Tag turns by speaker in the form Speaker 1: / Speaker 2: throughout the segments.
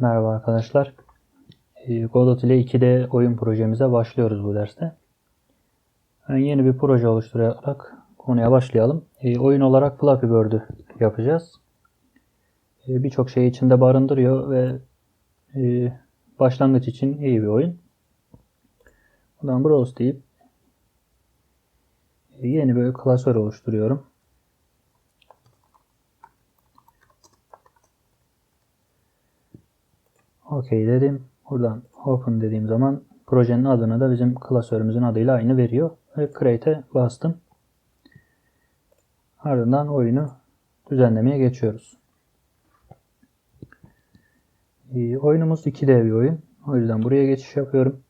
Speaker 1: Merhaba arkadaşlar. Ee, Godot ile 2D oyun projemize başlıyoruz bu derste. Ben yeni bir proje oluşturarak konuya başlayalım. Ee, oyun olarak Flappy Bird'ü yapacağız. Ee, Birçok şeyi içinde barındırıyor ve e, başlangıç için iyi bir oyun. Buradan Browse deyip e, yeni bir klasör oluşturuyorum. OK dedim. Buradan open dediğim zaman projenin adını da bizim klasörümüzün adıyla aynı veriyor. Ve create'e bastım. Ardından oyunu düzenlemeye geçiyoruz. Ee, oyunumuz 2D bir oyun. O yüzden buraya geçiş yapıyorum.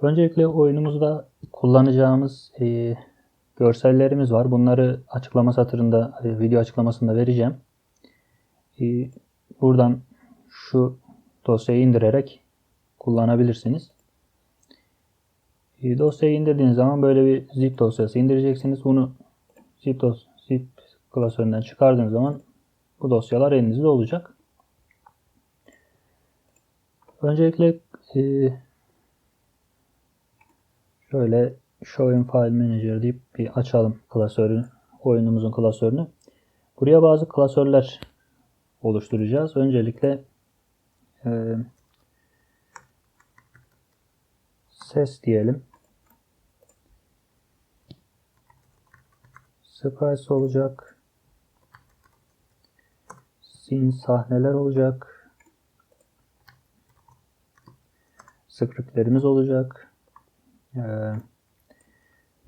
Speaker 1: Öncelikle oyunumuzda kullanacağımız e, görsellerimiz var. Bunları açıklama satırında, e, video açıklamasında vereceğim. E, buradan şu dosyayı indirerek kullanabilirsiniz. E, dosyayı indirdiğiniz zaman böyle bir zip dosyası indireceksiniz. Bunu zip, dos zip klasöründen çıkardığınız zaman bu dosyalar elinizde olacak. Öncelikle e, şöyle Show in File Manager deyip bir açalım klasörü, oyunumuzun klasörünü. Buraya bazı klasörler oluşturacağız. Öncelikle e, ses diyelim. Sprites olacak. Scene sahneler olacak. Scriptlerimiz olacak. Ee,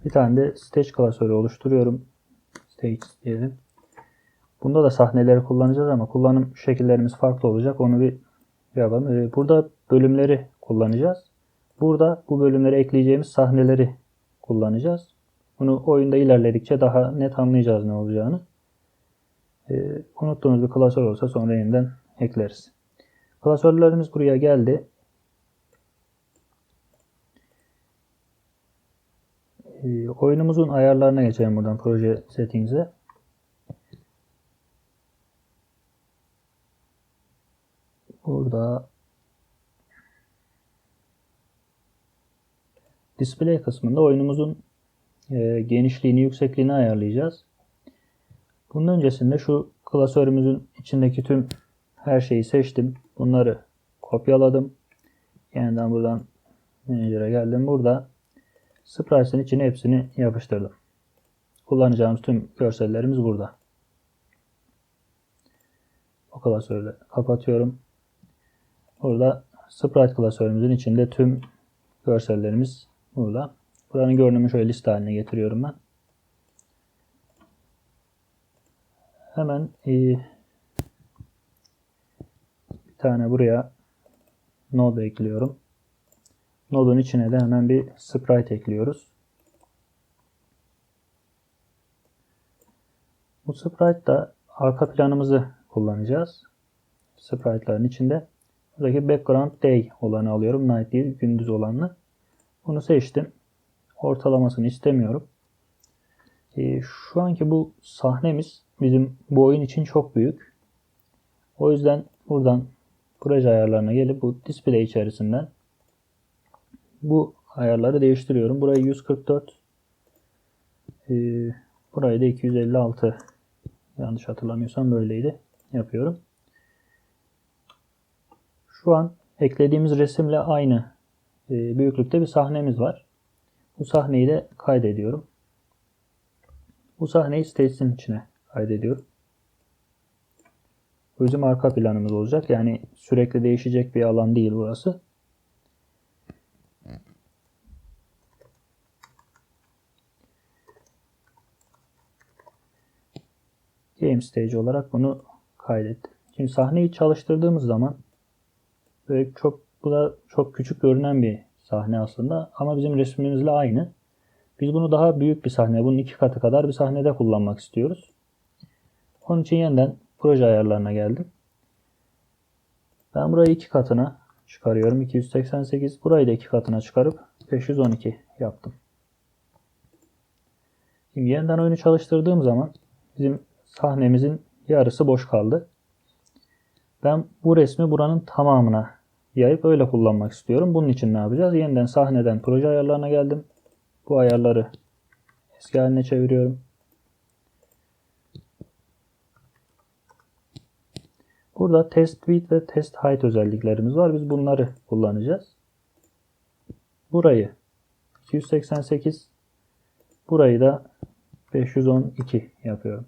Speaker 1: bir tane de stage klasörü oluşturuyorum. Stage diyelim. Bunda da sahneleri kullanacağız ama kullanım şekillerimiz farklı olacak. Onu bir yapalım. Ee, burada bölümleri kullanacağız. Burada bu bölümlere ekleyeceğimiz sahneleri kullanacağız. Bunu oyunda ilerledikçe daha net anlayacağız ne olacağını. Ee, unuttuğumuz bir klasör olsa sonra yeniden ekleriz. Klasörlerimiz buraya geldi. Ee, oyunumuzun ayarlarına geçelim buradan proje settings'e. Burada display kısmında oyunumuzun e, genişliğini, yüksekliğini ayarlayacağız. Bunun öncesinde şu klasörümüzün içindeki tüm her şeyi seçtim. Bunları kopyaladım. Yeniden buradan manager'a geldim. Burada Sprites'in içine hepsini yapıştırdım. Kullanacağımız tüm görsellerimiz burada. O klasörü kapatıyorum. Burada Sprite klasörümüzün içinde tüm görsellerimiz burada. Buranın görünümü şöyle liste haline getiriyorum ben. Hemen e, bir tane buraya node ekliyorum. Node'un içine de hemen bir sprite ekliyoruz. Bu sprite da arka planımızı kullanacağız. Sprite'ların içinde buradaki background day olanı alıyorum. Night değil gündüz olanı. Bunu seçtim. Ortalamasını istemiyorum. Ee, şu anki bu sahnemiz bizim bu oyun için çok büyük. O yüzden buradan proje ayarlarına gelip bu display içerisinden bu ayarları değiştiriyorum. Burayı 144 e, burayı da 256 yanlış hatırlamıyorsam böyleydi. Yapıyorum. Şu an eklediğimiz resimle aynı e, büyüklükte bir sahnemiz var. Bu sahneyi de kaydediyorum. Bu sahneyi Stages'in içine kaydediyorum. Bu bizim arka planımız olacak. Yani sürekli değişecek bir alan değil burası. Game Stage olarak bunu kaydettim. Şimdi sahneyi çalıştırdığımız zaman böyle çok bu da çok küçük görünen bir sahne aslında ama bizim resmimizle aynı. Biz bunu daha büyük bir sahne, bunun iki katı kadar bir sahnede kullanmak istiyoruz. Onun için yeniden proje ayarlarına geldim. Ben burayı iki katına çıkarıyorum. 288. Burayı da iki katına çıkarıp 512 yaptım. Şimdi yeniden oyunu çalıştırdığım zaman bizim sahnemizin yarısı boş kaldı. Ben bu resmi buranın tamamına yayıp öyle kullanmak istiyorum. Bunun için ne yapacağız? Yeniden sahneden proje ayarlarına geldim. Bu ayarları eski haline çeviriyorum. Burada test width ve test height özelliklerimiz var. Biz bunları kullanacağız. Burayı 288 burayı da 512 yapıyorum.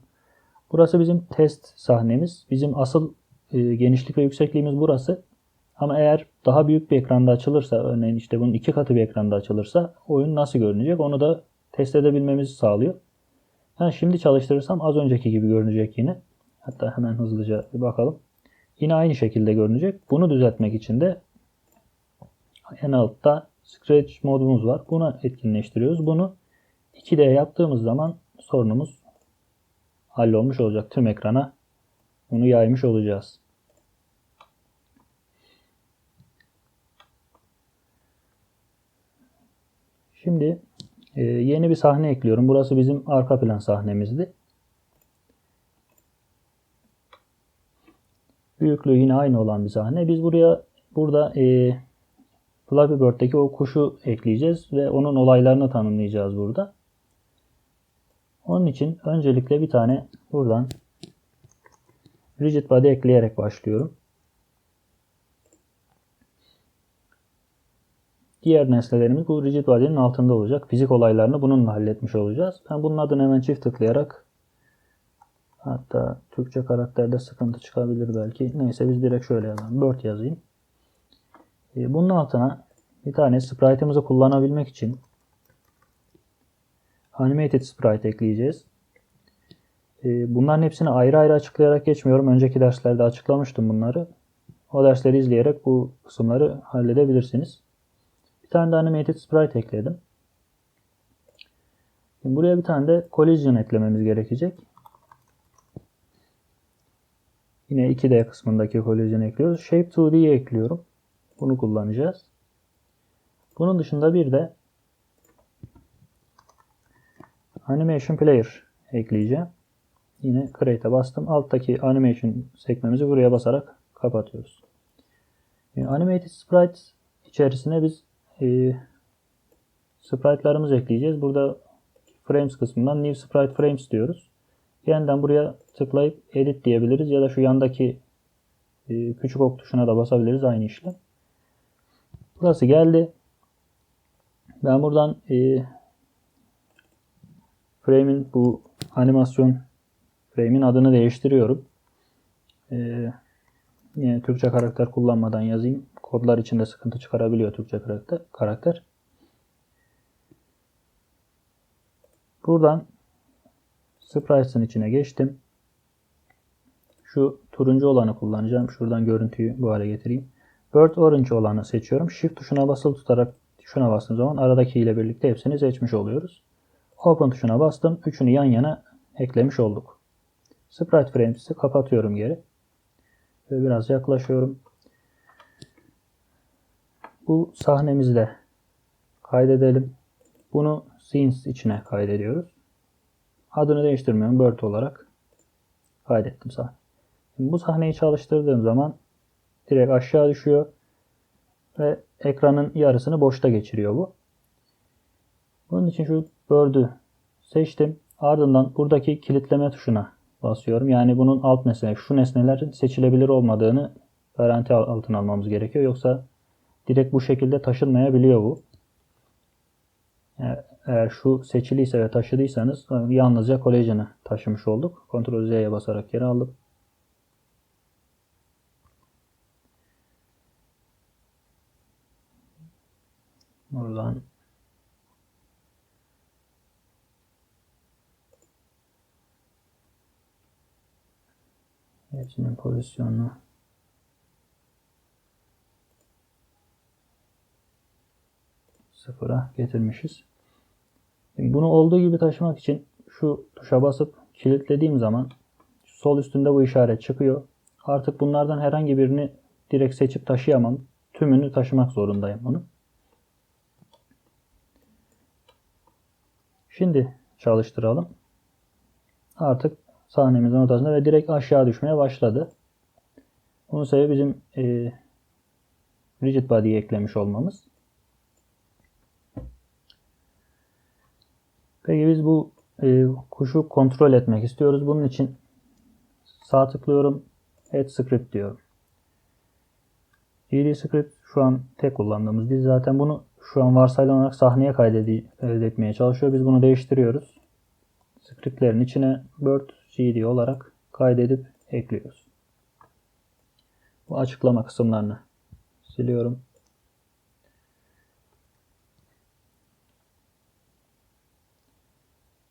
Speaker 1: Burası bizim test sahnemiz. Bizim asıl e, genişlik ve yüksekliğimiz burası. Ama eğer daha büyük bir ekranda açılırsa, örneğin işte bunun iki katı bir ekranda açılırsa oyun nasıl görünecek onu da test edebilmemizi sağlıyor. Yani şimdi çalıştırırsam az önceki gibi görünecek yine. Hatta hemen hızlıca bir bakalım. Yine aynı şekilde görünecek. Bunu düzeltmek için de en altta Scratch modumuz var. Bunu etkinleştiriyoruz. Bunu 2D yaptığımız zaman sorunumuz hallolmuş olacak. Tüm ekrana bunu yaymış olacağız. Şimdi e, yeni bir sahne ekliyorum. Burası bizim arka plan sahnemizdi. Büyüklüğü yine aynı olan bir sahne. Biz buraya burada e, Flappy Bird'deki o kuşu ekleyeceğiz ve onun olaylarını tanımlayacağız burada. Onun için öncelikle bir tane buradan rigid body ekleyerek başlıyorum. Diğer nesnelerimiz bu rigid body'nin altında olacak. Fizik olaylarını bununla halletmiş olacağız. Ben bunun adını hemen çift tıklayarak hatta Türkçe karakterde sıkıntı çıkabilir belki. Neyse biz direkt şöyle yazalım. Bird yazayım. E, bunun altına bir tane sprite'ımızı kullanabilmek için animated sprite ekleyeceğiz. E, bunların hepsini ayrı ayrı açıklayarak geçmiyorum. Önceki derslerde açıklamıştım bunları. O dersleri izleyerek bu kısımları halledebilirsiniz. Bir tane de animated sprite ekledim. Şimdi buraya bir tane de collision eklememiz gerekecek. Yine 2D kısmındaki collision ekliyoruz. Shape 2D'yi ekliyorum. Bunu kullanacağız. Bunun dışında bir de Animation Player ekleyeceğim. Yine Create'e bastım. Alttaki Animation sekmemizi buraya basarak kapatıyoruz. Animated Sprite içerisine biz e, sprite'larımızı ekleyeceğiz. Burada Frames kısmından New Sprite Frames diyoruz. Yeniden buraya tıklayıp Edit diyebiliriz ya da şu yandaki e, küçük ok tuşuna da basabiliriz aynı işlem. Burası geldi. Ben buradan e, frame'in bu animasyon frame'in adını değiştiriyorum. E, yine Türkçe karakter kullanmadan yazayım. Kodlar içinde sıkıntı çıkarabiliyor Türkçe karakter. Buradan Sprites'ın içine geçtim. Şu turuncu olanı kullanacağım. Şuradan görüntüyü bu hale getireyim. Bird Orange olanı seçiyorum. Shift tuşuna basılı tutarak şuna bastığım zaman aradaki ile birlikte hepsini seçmiş oluyoruz. Open tuşuna bastım. Üçünü yan yana eklemiş olduk. Sprite Frames'i kapatıyorum geri. Ve biraz yaklaşıyorum. Bu sahnemizde kaydedelim. Bunu Scenes içine kaydediyoruz. Adını değiştirmiyorum. Bird olarak kaydettim sahne. Şimdi bu sahneyi çalıştırdığım zaman direkt aşağı düşüyor ve ekranın yarısını boşta geçiriyor bu. Bunun için şu Bird'ü seçtim. Ardından buradaki kilitleme tuşuna basıyorum. Yani bunun alt nesne, şu nesnelerin seçilebilir olmadığını garanti altına almamız gerekiyor. Yoksa direkt bu şekilde taşınmayabiliyor bu. Eğer şu seçiliyse ve taşıdıysanız yalnızca kolejini taşımış olduk. Ctrl Z'ye basarak geri aldım. Buradan hepsinin pozisyonunu sıfıra getirmişiz. Bunu olduğu gibi taşımak için şu tuşa basıp kilitlediğim zaman sol üstünde bu işaret çıkıyor. Artık bunlardan herhangi birini direkt seçip taşıyamam. Tümünü taşımak zorundayım bunu. Şimdi çalıştıralım. Artık sahnemizin ortasında ve direkt aşağı düşmeye başladı. Bunun sebebi bizim e, rigid body'yi eklemiş olmamız. Peki biz bu e, kuşu kontrol etmek istiyoruz. Bunun için sağ tıklıyorum. Add script diyorum. GD script şu an tek kullandığımız dil. Zaten bunu şu an varsayılan olarak sahneye kaydetmeye çalışıyor. Biz bunu değiştiriyoruz. Scriptlerin içine bird GD olarak kaydedip ekliyoruz. Bu açıklama kısımlarını siliyorum.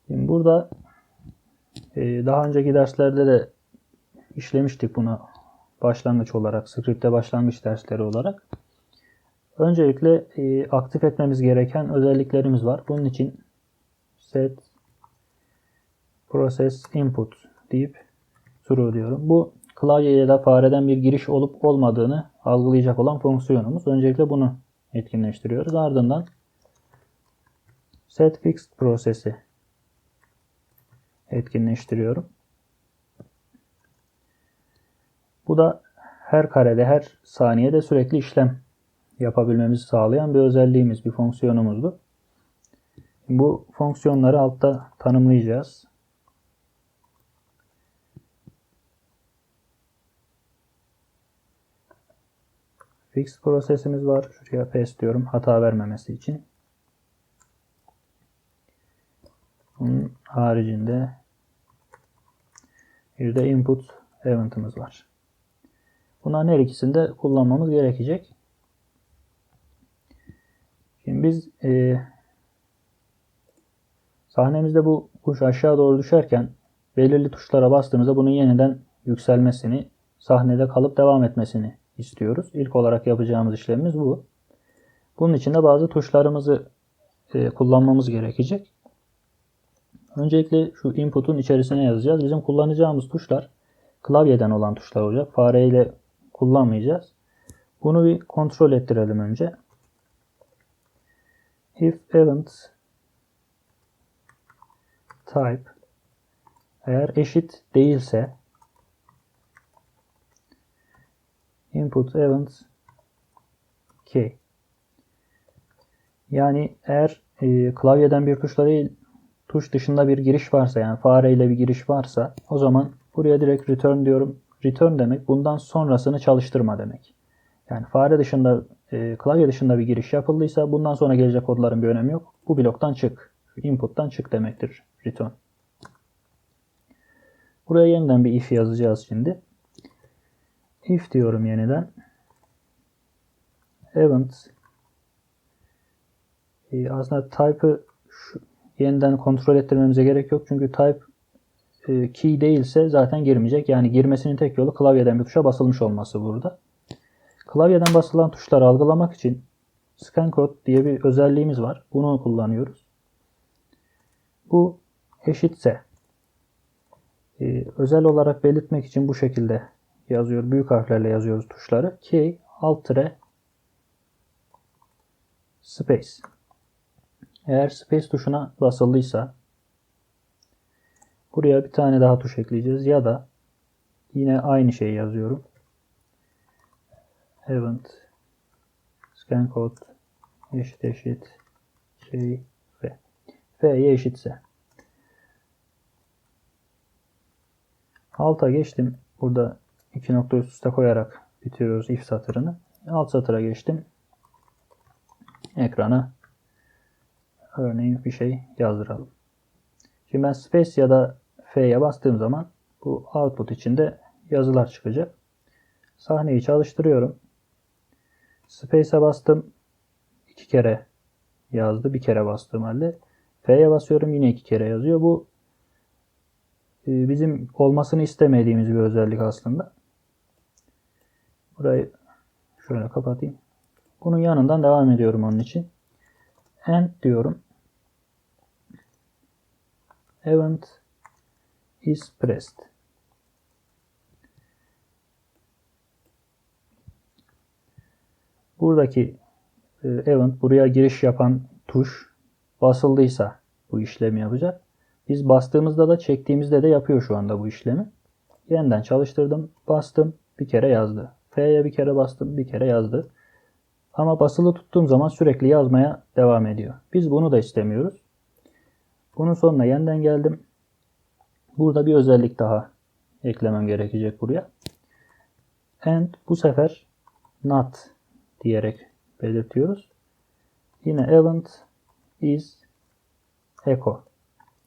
Speaker 1: Şimdi burada e, daha önceki derslerde de işlemiştik bunu başlangıç olarak, script'te başlangıç dersleri olarak. Öncelikle e, aktif etmemiz gereken özelliklerimiz var. Bunun için set process input deyip true diyorum. Bu klavye da fareden bir giriş olup olmadığını algılayacak olan fonksiyonumuz. Öncelikle bunu etkinleştiriyoruz. Ardından set fixed process'i etkinleştiriyorum. Bu da her karede, her saniyede sürekli işlem yapabilmemizi sağlayan bir özelliğimiz, bir fonksiyonumuzdu. Bu fonksiyonları altta tanımlayacağız. Fix prosesimiz var. Şuraya pass diyorum hata vermemesi için. Bunun haricinde bir de input event'ımız var. Bunların her ikisini de kullanmamız gerekecek. Şimdi biz e, sahnemizde bu kuş aşağı doğru düşerken belirli tuşlara bastığımızda bunun yeniden yükselmesini, sahnede kalıp devam etmesini istiyoruz. İlk olarak yapacağımız işlemimiz bu. Bunun için de bazı tuşlarımızı e, kullanmamız gerekecek. Öncelikle şu input'un içerisine yazacağız. Bizim kullanacağımız tuşlar klavyeden olan tuşlar olacak. Fareyle kullanmayacağız. Bunu bir kontrol ettirelim önce. If event type eğer eşit değilse input event key yani eğer e, klavyeden bir tuşla değil tuş dışında bir giriş varsa yani fareyle bir giriş varsa o zaman buraya direkt return diyorum. Return demek bundan sonrasını çalıştırma demek. Yani fare dışında e, klavye dışında bir giriş yapıldıysa bundan sonra gelecek kodların bir önemi yok. Bu bloktan çık. Input'tan çık demektir return. Buraya yeniden bir if yazacağız şimdi. If diyorum yeniden. Event e, aslında type'ı yeniden kontrol ettirmemize gerek yok. Çünkü type e, key değilse zaten girmeyecek. Yani girmesinin tek yolu klavyeden bir tuşa basılmış olması burada. Klavyeden basılan tuşları algılamak için scan code diye bir özelliğimiz var. Bunu kullanıyoruz. Bu eşitse e, özel olarak belirtmek için bu şekilde yazıyor. Büyük harflerle yazıyoruz tuşları. Key alt space. Eğer space tuşuna basıldıysa buraya bir tane daha tuş ekleyeceğiz ya da yine aynı şeyi yazıyorum. Event scan code eşit eşit şey f. F'ye eşitse. Alta geçtim. Burada iki nokta üst üste koyarak bitiriyoruz if satırını. Alt satıra geçtim. Ekrana örneğin bir şey yazdıralım. Şimdi ben space ya da F'ye bastığım zaman bu output içinde yazılar çıkacak. Sahneyi çalıştırıyorum. Space'e bastım. iki kere yazdı. Bir kere bastığım halde. F'ye basıyorum yine iki kere yazıyor. Bu e, bizim olmasını istemediğimiz bir özellik aslında. Burayı şöyle kapatayım. Bunun yanından devam ediyorum onun için. End diyorum. Event is pressed. Buradaki e, event buraya giriş yapan tuş basıldıysa bu işlemi yapacak. Biz bastığımızda da çektiğimizde de yapıyor şu anda bu işlemi. Yeniden çalıştırdım. Bastım. bir kere yazdı. F'ye bir kere bastım bir kere yazdı. Ama basılı tuttuğum zaman sürekli yazmaya devam ediyor. Biz bunu da istemiyoruz. Bunun sonuna yeniden geldim. Burada bir özellik daha eklemem gerekecek buraya. And bu sefer not diyerek belirtiyoruz. Yine event is echo.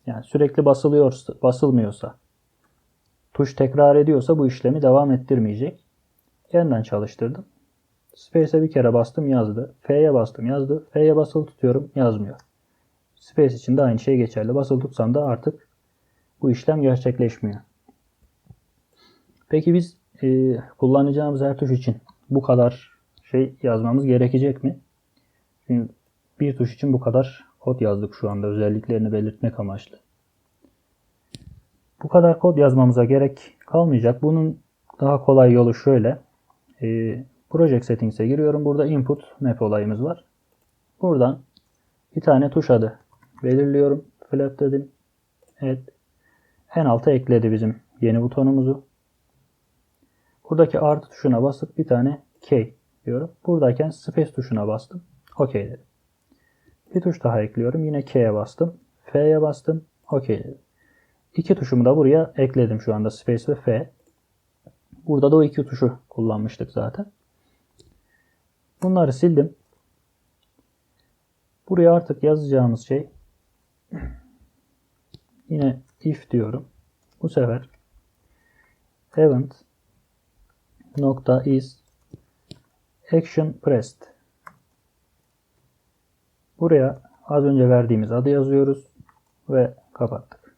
Speaker 1: Yani sürekli basılıyorsa, basılmıyorsa, tuş tekrar ediyorsa bu işlemi devam ettirmeyecek. Yeniden çalıştırdım. Space'e bir kere bastım yazdı. F'ye bastım yazdı. F'ye basılı tutuyorum yazmıyor. Space için de aynı şey geçerli. Basılı tutsam da artık bu işlem gerçekleşmiyor. Peki biz e, kullanacağımız her tuş için bu kadar şey yazmamız gerekecek mi? Şimdi bir tuş için bu kadar kod yazdık şu anda özelliklerini belirtmek amaçlı. Bu kadar kod yazmamıza gerek kalmayacak. Bunun daha kolay yolu şöyle. E, Project Settings'e giriyorum. Burada Input Map olayımız var. Buradan bir tane tuş adı belirliyorum. Flap dedim. Evet. En alta ekledi bizim yeni butonumuzu. Buradaki artı tuşuna basıp bir tane K diyorum. Buradayken Space tuşuna bastım. OK dedim. Bir tuş daha ekliyorum. Yine K'ye bastım. F'ye bastım. OK dedim. İki tuşumu da buraya ekledim şu anda. Space ve F. Burada da o iki tuşu kullanmıştık zaten. Bunları sildim. Buraya artık yazacağımız şey yine if diyorum. Bu sefer event nokta is action pressed. Buraya az önce verdiğimiz adı yazıyoruz ve kapattık.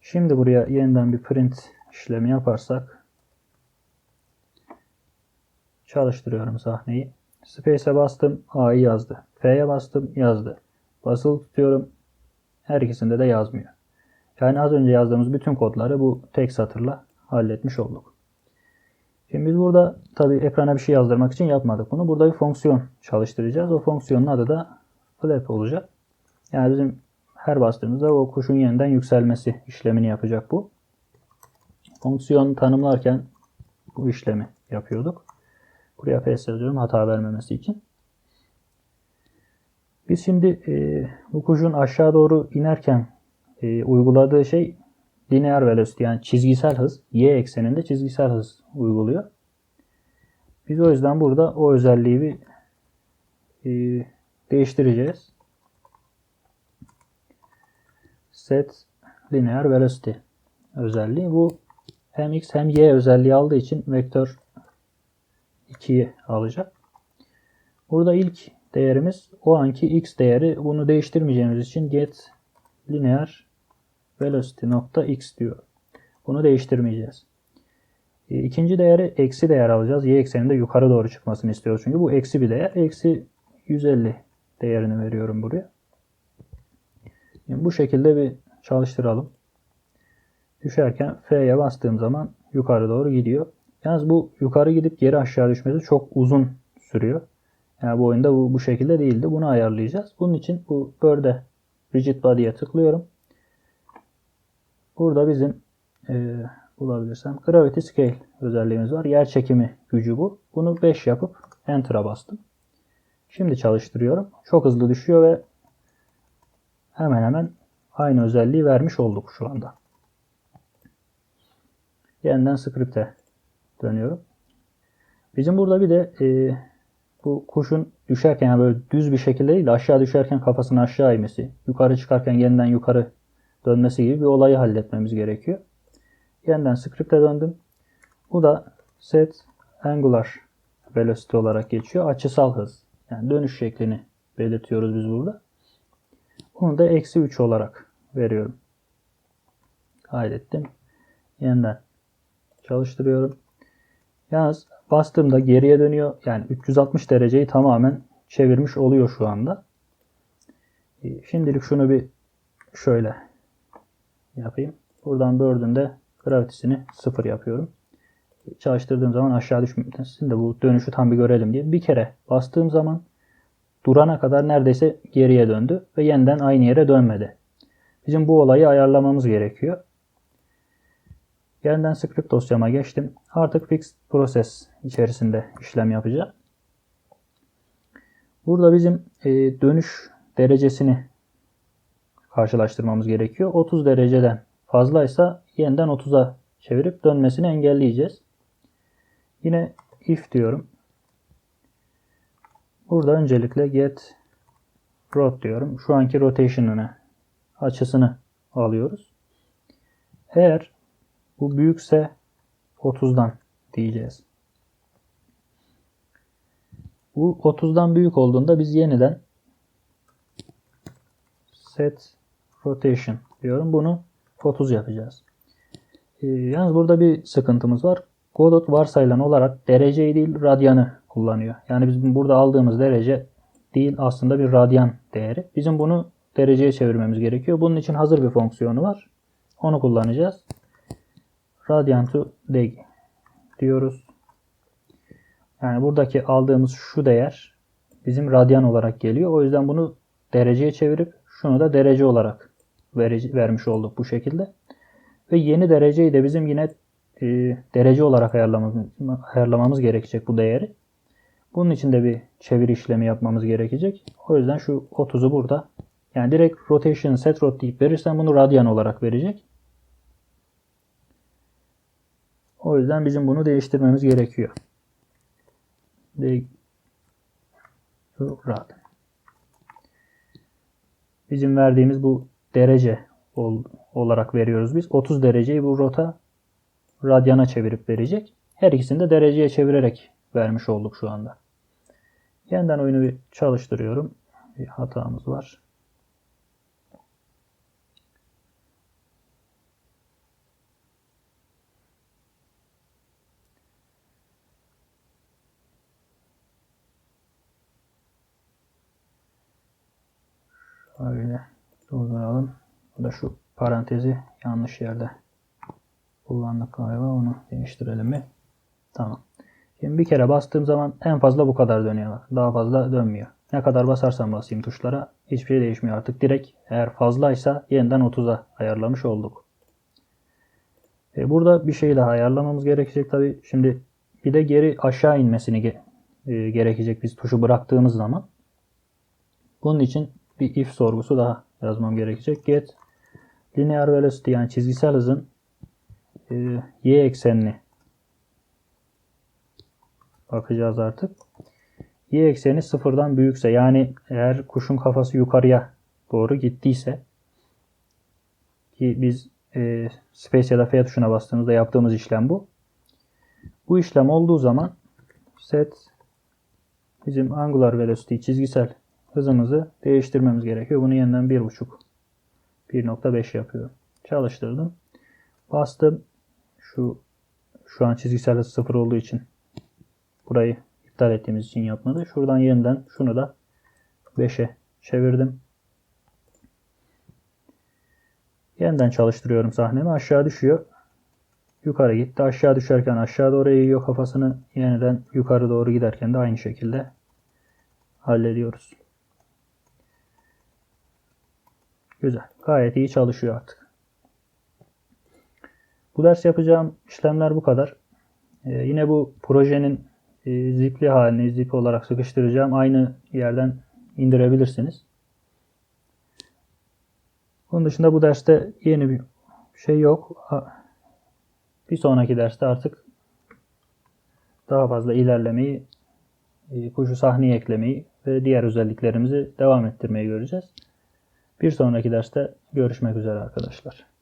Speaker 1: Şimdi buraya yeniden bir print işlemi yaparsak çalıştırıyorum sahneyi. Space'e bastım A'yı yazdı. F'ye bastım yazdı. Basılı tutuyorum. Her ikisinde de yazmıyor. Yani az önce yazdığımız bütün kodları bu tek satırla halletmiş olduk. Şimdi biz burada tabi ekrana bir şey yazdırmak için yapmadık bunu. Burada bir fonksiyon çalıştıracağız. O fonksiyonun adı da flap olacak. Yani bizim her bastığımızda o kuşun yeniden yükselmesi işlemini yapacak bu. Fonksiyon tanımlarken bu işlemi yapıyorduk. Buraya fs yazıyorum hata vermemesi için. Biz şimdi e, bu kuşun aşağı doğru inerken e, uyguladığı şey linear velocity yani çizgisel hız. Y ekseninde çizgisel hız uyguluyor. Biz o yüzden burada o özelliği bir e, değiştireceğiz. Set linear velocity özelliği. Bu hem x hem y özelliği aldığı için vektör 2'yi alacak. Burada ilk değerimiz o anki x değeri. Bunu değiştirmeyeceğimiz için get linear velocity nokta x diyor. Bunu değiştirmeyeceğiz. E, ikinci değeri eksi değer alacağız. Y ekseninde yukarı doğru çıkmasını istiyoruz. Çünkü bu eksi bir değer. Eksi 150 değerini veriyorum buraya. Yani bu şekilde bir çalıştıralım. Düşerken F'ye bastığım zaman yukarı doğru gidiyor. Yalnız bu yukarı gidip geri aşağı düşmesi çok uzun sürüyor. Yani bu oyunda bu, bu şekilde değildi. Bunu ayarlayacağız. Bunun için bu Bird'e Rigid Body'ye tıklıyorum. Burada bizim e, bulabilirsem Gravity Scale özelliğimiz var. Yer çekimi gücü bu. Bunu 5 yapıp Enter'a bastım. Şimdi çalıştırıyorum. Çok hızlı düşüyor ve hemen hemen aynı özelliği vermiş olduk şu anda. Yeniden script'e dönüyorum. Bizim burada bir de e, bu kuşun düşerken yani böyle düz bir şekilde değil de aşağı düşerken kafasını aşağı eğmesi, yukarı çıkarken yeniden yukarı dönmesi gibi bir olayı halletmemiz gerekiyor. Yeniden script'e döndüm. Bu da set angular velocity olarak geçiyor. Açısal hız. Yani dönüş şeklini belirtiyoruz biz burada. Bunu da eksi 3 olarak veriyorum. Kaydettim. Yeniden çalıştırıyorum. Yalnız bastığımda geriye dönüyor. Yani 360 dereceyi tamamen çevirmiş oluyor şu anda. Ee, şimdilik şunu bir şöyle yapayım. Buradan Bird'ün gravitisini sıfır yapıyorum. Çalıştırdığım zaman aşağı düşmesini de bu dönüşü tam bir görelim diye. Bir kere bastığım zaman durana kadar neredeyse geriye döndü ve yeniden aynı yere dönmedi. Bizim bu olayı ayarlamamız gerekiyor. Yeniden script dosyama geçtim. Artık fixed process içerisinde işlem yapacağım. Burada bizim e, dönüş derecesini karşılaştırmamız gerekiyor. 30 dereceden fazlaysa yeniden 30'a çevirip dönmesini engelleyeceğiz. Yine if diyorum. Burada öncelikle get rot diyorum. Şu anki rotation'ını açısını alıyoruz. Eğer bu büyükse 30'dan diyeceğiz. Bu 30'dan büyük olduğunda biz yeniden set rotation diyorum. Bunu 30 yapacağız. Ee, yalnız burada bir sıkıntımız var. Godot varsayılan olarak dereceyi değil radyanı kullanıyor. Yani bizim burada aldığımız derece değil aslında bir radyan değeri. Bizim bunu dereceye çevirmemiz gerekiyor. Bunun için hazır bir fonksiyonu var. Onu kullanacağız. Radian to deg diyoruz. Yani buradaki aldığımız şu değer bizim radyan olarak geliyor. O yüzden bunu dereceye çevirip şunu da derece olarak vermiş olduk bu şekilde. Ve yeni dereceyi de bizim yine e, derece olarak ayarlamamız, ayarlamamız gerekecek bu değeri. Bunun için de bir çeviri işlemi yapmamız gerekecek. O yüzden şu 30'u burada yani direkt rotation set rot deyip verirsen bunu radyan olarak verecek. O yüzden bizim bunu değiştirmemiz gerekiyor. De. Bizim verdiğimiz bu derece ol, olarak veriyoruz biz. 30 dereceyi bu rota radyana çevirip verecek. Her ikisini de dereceye çevirerek vermiş olduk şu anda. Yeniden oyunu bir çalıştırıyorum. Bir hatamız var. Şöyle durduralım. Bu da şu parantezi yanlış yerde kullandık galiba. Onu değiştirelim mi? Tamam. Şimdi bir kere bastığım zaman en fazla bu kadar dönüyor. Daha fazla dönmüyor. Ne kadar basarsam basayım tuşlara hiçbir şey değişmiyor artık. Direkt eğer fazlaysa yeniden 30'a ayarlamış olduk. E burada bir şey daha ayarlamamız gerekecek tabi. Şimdi bir de geri aşağı inmesini ge e, gerekecek biz tuşu bıraktığımız zaman. Bunun için bir if sorgusu daha yazmam gerekecek. Get linear velocity yani çizgisel hızın e, y eksenini bakacağız artık. Y ekseni sıfırdan büyükse yani eğer kuşun kafası yukarıya doğru gittiyse ki biz e, Space ya da F tuşuna bastığımızda yaptığımız işlem bu. Bu işlem olduğu zaman set bizim angular velocity çizgisel hızımızı değiştirmemiz gerekiyor. Bunu yeniden 1.5 1.5 yapıyorum. Çalıştırdım. Bastım. Şu şu an çizgisel hız 0 olduğu için burayı iptal ettiğimiz için yapmadı. Şuradan yeniden şunu da 5'e çevirdim. Yeniden çalıştırıyorum sahnemi. Aşağı düşüyor. Yukarı gitti. Aşağı düşerken aşağı doğru eğiyor kafasını. Yeniden yukarı doğru giderken de aynı şekilde hallediyoruz. Güzel. Gayet iyi çalışıyor artık. Bu ders yapacağım işlemler bu kadar. Ee, yine bu projenin e, zipli halini zip olarak sıkıştıracağım. Aynı yerden indirebilirsiniz. Onun dışında bu derste yeni bir şey yok. Bir sonraki derste artık daha fazla ilerlemeyi, e, kuşu sahneye eklemeyi ve diğer özelliklerimizi devam ettirmeyi göreceğiz. Bir sonraki derste görüşmek üzere arkadaşlar.